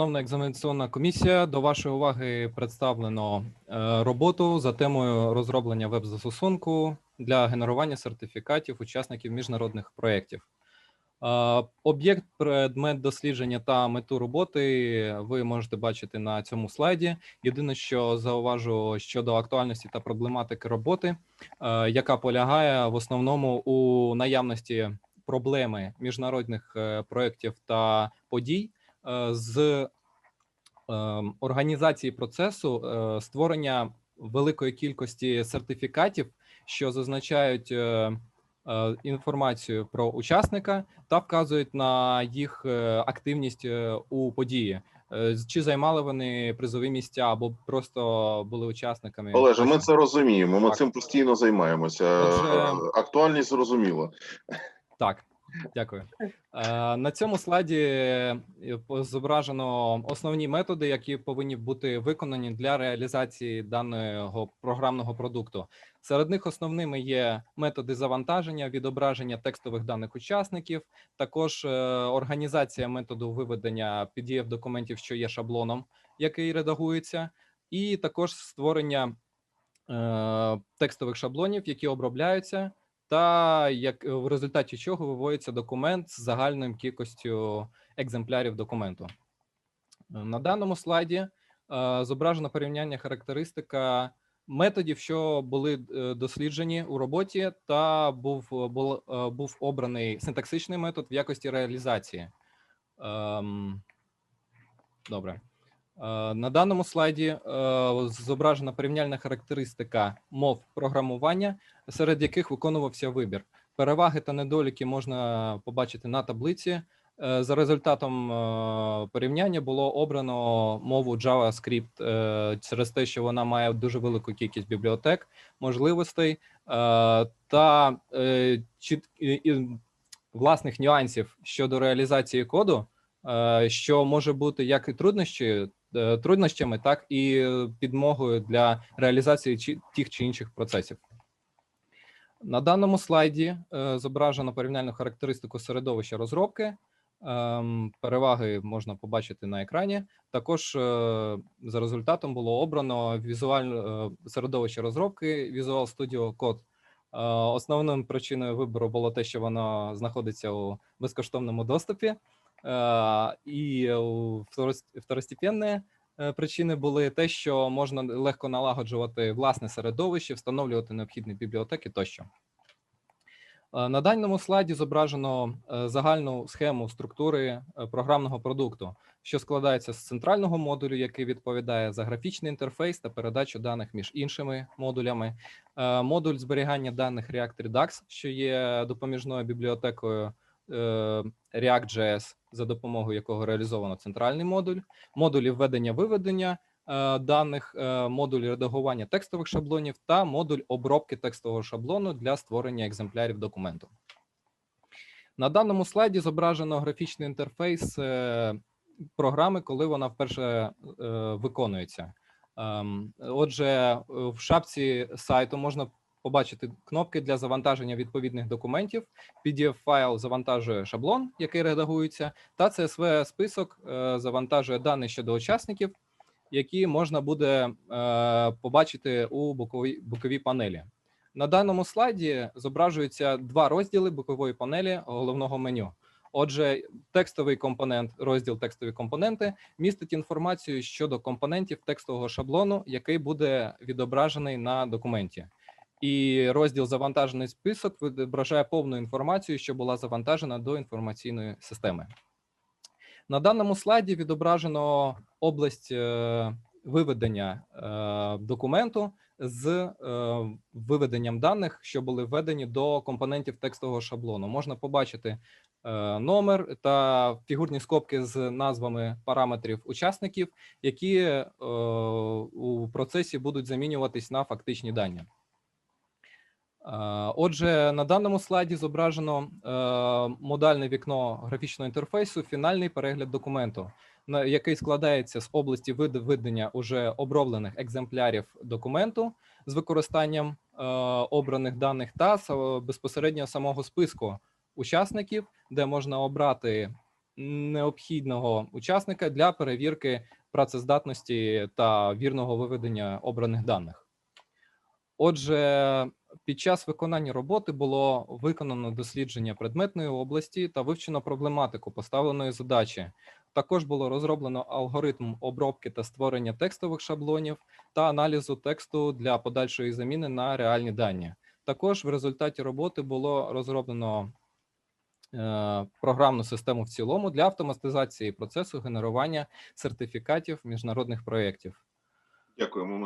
Шановна екзаменаційна комісія, до вашої уваги представлено е, роботу за темою розроблення веб-застосунку для генерування сертифікатів учасників міжнародних проєктів. Е, Об'єкт, предмет дослідження та мету роботи ви можете бачити на цьому слайді. Єдине, що зауважу щодо актуальності та проблематики роботи, е, яка полягає в основному у наявності проблеми міжнародних проєктів та подій з е, організації процесу е, створення великої кількості сертифікатів, що зазначають е, е, інформацію про учасника та вказують на їх е, активність е, у події. Е, Чи займали вони призові місця або просто були учасниками? Олеже, ми це розуміємо. Ми Так. цим постійно займаємося. Отже- Е, Актуальність зрозуміла. Так, дякую. Е, На цьому слайді е, зображено основні методи, які повинні бути виконані для реалізації даного програмного продукту. Серед них основними є методи завантаження, відображення текстових даних учасників, також е, організація методу виведення pdf документів, що є шаблоном, який редагується, і також створення текстових шаблонів, які обробляються та як в результаті чого виводиться документ з загальною кількістю екземплярів документу. Е, На даному слайді е, зображено порівняння характеристика методів, що були е, досліджені у роботі, та був, був, е, був обраний синтаксичний метод в якості реалізації. Ем, Добре. Е, На даному слайді е, зображена порівняльна характеристика мов програмування, серед яких виконувався вибір. Переваги та недоліки можна побачити на таблиці. Е, За результатом порівняння було обрано мову JavaScript через те, що вона має дуже велику кількість бібліотек, можливостей та власних нюансів щодо реалізації коду, що може бути як і труднощі, труднощами, так і підмогою для реалізації тих чи інших процесів. На даному слайді е, зображено порівняльну характеристику середовища розробки. Ем, Переваги можна побачити на екрані. Також е, за результатом було обрано візуальне е, середовище розробки Visual Studio Code. Е, Основною причиною вибору було те, що воно знаходиться у безкоштовному доступі, Е, і у второстепенні е, причини були те, що можна легко налагоджувати власне середовище, встановлювати необхідні бібліотеки тощо. Е, На даному слайді зображено е, загальну схему структури е, програмного продукту, що складається з центрального модулю, який відповідає за графічний інтерфейс та передачу даних між іншими модулями. Е, Модуль зберігання даних React Redux, що є допоміжною бібліотекою е, React.js, за допомогою якого реалізовано центральний модуль, модулі введення-виведення е, даних, е, модуль редагування текстових шаблонів та модуль обробки текстового шаблону для створення екземплярів документу. На даному слайді зображено графічний інтерфейс е, програми, коли вона вперше е, виконується. Ем, Отже, е, в шапці сайту можна побачити кнопки для завантаження відповідних документів. PDF-файл завантажує шаблон, який редагується, та CSV список е, завантажує дані щодо учасників, які можна буде е, побачити у боковій, боковій панелі. На даному слайді зображуються два розділи бокової панелі головного меню. Отже, текстовий компонент, розділ текстові компоненти містить інформацію щодо компонентів текстового шаблону, який буде відображений на документі. І розділ завантажений список відображає повну інформацію, що була завантажена до інформаційної системи. На даному слайді відображено область е, виведення е, документу з е, виведенням даних, що були введені до компонентів текстового шаблону. Можна побачити номер та фігурні скобки з назвами параметрів учасників, які у процесі будуть замінюватись на фактичні дані. Е, Отже, на даному слайді зображено е, модальне вікно графічного інтерфейсу, фінальний перегляд документу, який складається з області видання уже оброблених екземплярів документу з використанням е, обраних даних та безпосередньо самого списку учасників, де можна обрати необхідного учасника для перевірки працездатності та вірного виведення обраних даних. Отже, під час виконання роботи було виконано дослідження предметної області та вивчено проблематику поставленої задачі. Також було розроблено алгоритм обробки та створення текстових шаблонів та аналізу тексту для подальшої заміни на реальні дані. Також в результаті роботи було розроблено е, програмну систему в цілому для автоматизації процесу генерування сертифікатів міжнародних проєктів. Дякуємо.